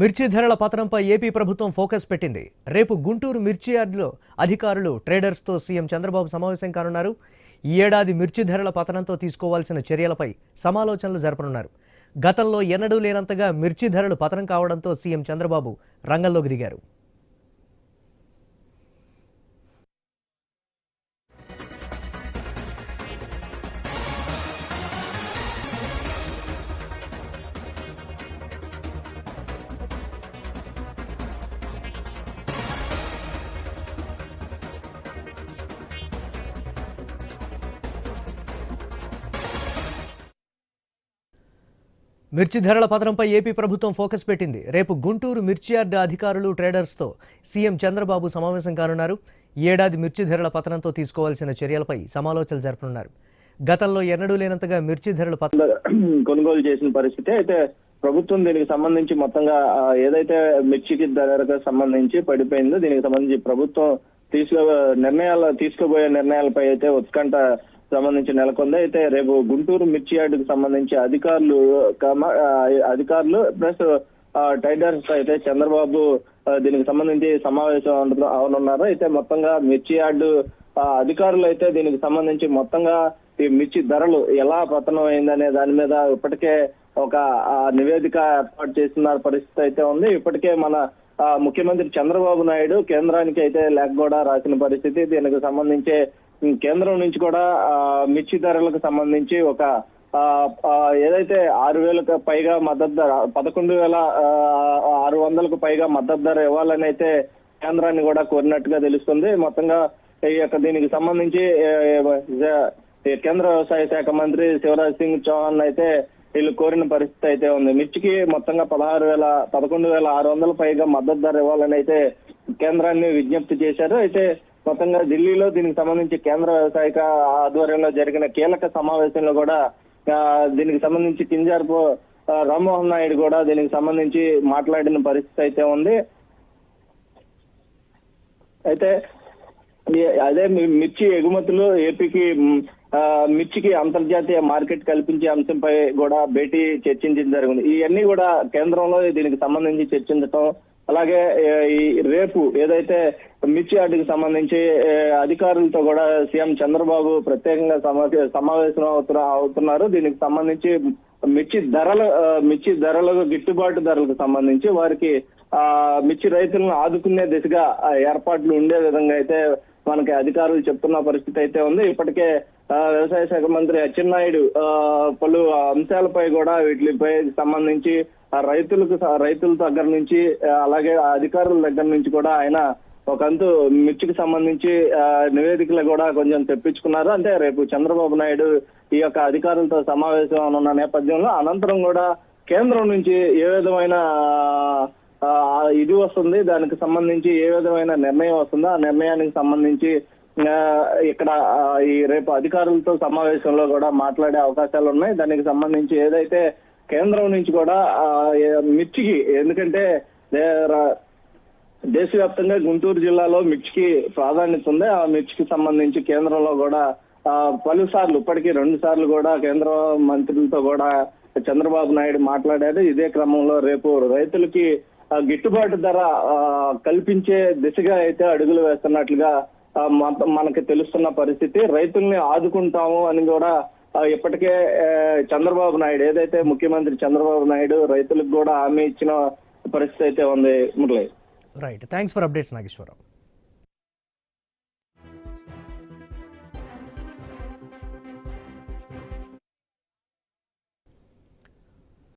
మిర్చి ధరల పతనంపై ఏపీ ప్రభుత్వం ఫోకస్ పెట్టింది. రేపు గుంటూరు మిర్చి యార్డులో అధికారులు ట్రేడర్స్తో సీఎం చంద్రబాబు సమావేశం కానున్నారు. ఈ ఏడాది మిర్చి ధరల పతనంతో తీసుకోవాల్సిన చర్యలపై సమాలోచనలు జరపనున్నారు. గతంలో ఎన్నడూ లేనంతగా మిర్చి ధరలు పతనం కావడంతో సీఎం చంద్రబాబు రంగంలోకి దిగారు. మిర్చి ధరల పతనంపై ఏపీ ప్రభుత్వం ఫోకస్ పెట్టింది. రేపు గుంటూరు మిర్చి యార్డు అధికారులు ట్రేడర్స్తో సీఎం చంద్రబాబు సమావేశం కానున్నారు. ఏడాది మిర్చి ధరల పతనంతో తీసుకోవాల్సిన చర్యలపై సమాలోచనలు జరపనున్నారు. గతంలో ఎన్నడూ లేనంతగా మిర్చి ధరల పతనం కొనుగోలు చేసిన పరిస్థితి అయితే ప్రభుత్వం దీనికి సంబంధించి మొత్తంగా ఏదైతే మిర్చికి ధరకు సంబంధించి పడిపోయిందో దీనికి సంబంధించి ప్రభుత్వం తీసుకో నిర్ణయాలు తీసుకోబోయే నిర్ణయాలపై అయితే ఉత్కంఠ సంబంధించి నెలకొంది. అయితే రేపు గుంటూరు మిర్చి యార్డుకు సంబంధించి అధికారులు అధికారులు ప్లస్ టైడర్స్ అయితే చంద్రబాబు దీనికి సంబంధించి సమావేశం అవనున్నారు. అయితే మొత్తంగా మిర్చి యార్డు అధికారులు అయితే దీనికి సంబంధించి మొత్తంగా ఈ మిర్చి ధరలు ఎలా పతనం అయిందనే దాని మీద ఇప్పటికే ఒక ఆ, నివేదిక ఏర్పాటు చేస్తున్న పరిస్థితి అయితే ఉంది. ఇప్పటికే మన ముఖ్యమంత్రి చంద్రబాబు నాయుడు కేంద్రానికి అయితే లేఖ కూడా రాసిన పరిస్థితి. దీనికి సంబంధించి కేంద్రం నుంచి కూడా మిర్చి ధరలకు సంబంధించి ఒక ఆ, ఏదైతే ఆరు వేలకు పైగా మద్దతు ధర పదకొండు వేల ఆ, ఆరు వందలకు పైగా మద్దతు ధర ఇవ్వాలని అయితే కేంద్రాన్ని కూడా కోరినట్టుగా తెలుస్తుంది. మొత్తంగా ఈ యొక్క దీనికి సంబంధించి కేంద్ర వ్యవసాయ శాఖ మంత్రి శివరాజ్ సింగ్ చౌహాన్ అయితే వీళ్ళు కోరిన పరిస్థితి అయితే ఉంది. మిర్చికి మొత్తంగా పదహారు వేల పదకొండు వేల ఆరు వందల పైగా మద్దతు ధర ఇవ్వాలని అయితే కేంద్రాన్ని విజ్ఞప్తి చేశారు. అయితే మొత్తంగా ఢిల్లీలో దీనికి సంబంధించి కేంద్ర వ్యవసాయక ఆధ్వర్యంలో జరిగిన కీలక సమావేశంలో కూడా దీనికి సంబంధించి కింజార్పు రామ్మోహన్ నాయుడు కూడా దీనికి సంబంధించి మాట్లాడిన పరిస్థితి అయితే ఉంది. అయితే అదే మిర్చి ఎగుమతులు ఏపీకి మిర్చికి అంతర్జాతీయ మార్కెట్ కల్పించే అంశంపై కూడా భేటీ చర్చించడం జరిగింది. ఇవన్నీ కూడా కేంద్రంలో దీనికి సంబంధించి చర్చించటం అలాగే ఈ రేపు ఏదైతే మిర్చి యార్డుకి సంబంధించి అధికారులతో కూడా సీఎం చంద్రబాబు ప్రత్యేకంగా సమావేశం అవుతున్న అవుతున్నారు. దీనికి సంబంధించి మిర్చి ధరలు మిర్చి ధరలకు గిట్టుబాటు ధరలకు సంబంధించి వారికి ఆ మిర్చి రైతులను ఆదుకునే దిశగా ఆ, ఏర్పాట్లు ఉండే విధంగా అయితే మనకి అధికారులు చెప్తున్న పరిస్థితి అయితే ఉంది. ఇప్పటికే వ్యవసాయ శాఖ మంత్రి అచ్చెన్నాయుడు ఆ, పలు అంశాలపై కూడా వీటిపై సంబంధించి ఆ రైతులకు రైతుల దగ్గర నుంచి అలాగే అధికారుల దగ్గర నుంచి కూడా ఆయన ఒకంతు మిర్చికి సంబంధించి నివేదికలు కూడా కొంచెం తెప్పించుకున్నారు. అంటే రేపు చంద్రబాబు నాయుడు ఈ యొక్క అధికారులతో సమావేశం ఉన్న నేపథ్యంలో అనంతరం కూడా కేంద్రం నుంచి ఏ విధమైన ఇది వస్తుంది దానికి సంబంధించి ఏ విధమైన నిర్ణయం వస్తుందో ఆ నిర్ణయానికి సంబంధించి ఇక్కడ ఈ రేపు అధికారులతో సమావేశంలో కూడా మాట్లాడే అవకాశాలు ఉన్నాయి. దానికి సంబంధించి ఏదైతే కేంద్రం నుంచి కూడా మిర్చికి ఎందుకంటే దేశవ్యాప్తంగా గుంటూరు జిల్లాలో మిర్చికి ప్రాధాన్యత ఉంది. ఆ మిర్చికి సంబంధించి కేంద్రంలో కూడా పలుసార్లు పలు సార్లు ఇప్పటికీ రెండు సార్లు కూడా కేంద్ర మంత్రులతో కూడా చంద్రబాబు నాయుడు మాట్లాడారు. ఇదే క్రమంలో రేపు రైతులకి గిట్టుబాటు ధర ఆ, కల్పించే దిశగా అయితే అడుగులు వేస్తున్నట్లుగా మనకి తెలుస్తున్న పరిస్థితి రైతుల్ని ఆదుకుంటాము అని కూడా ఇప్పటికే చంద్రబాబు నాయుడు ఏదైతే ముఖ్యమంత్రి చంద్రబాబు నాయుడు రైతులకు కూడా హామీ ఇచ్చిన పరిస్థితి అయితే ఉంది Murali. Right thanks for updates Nageswara Rao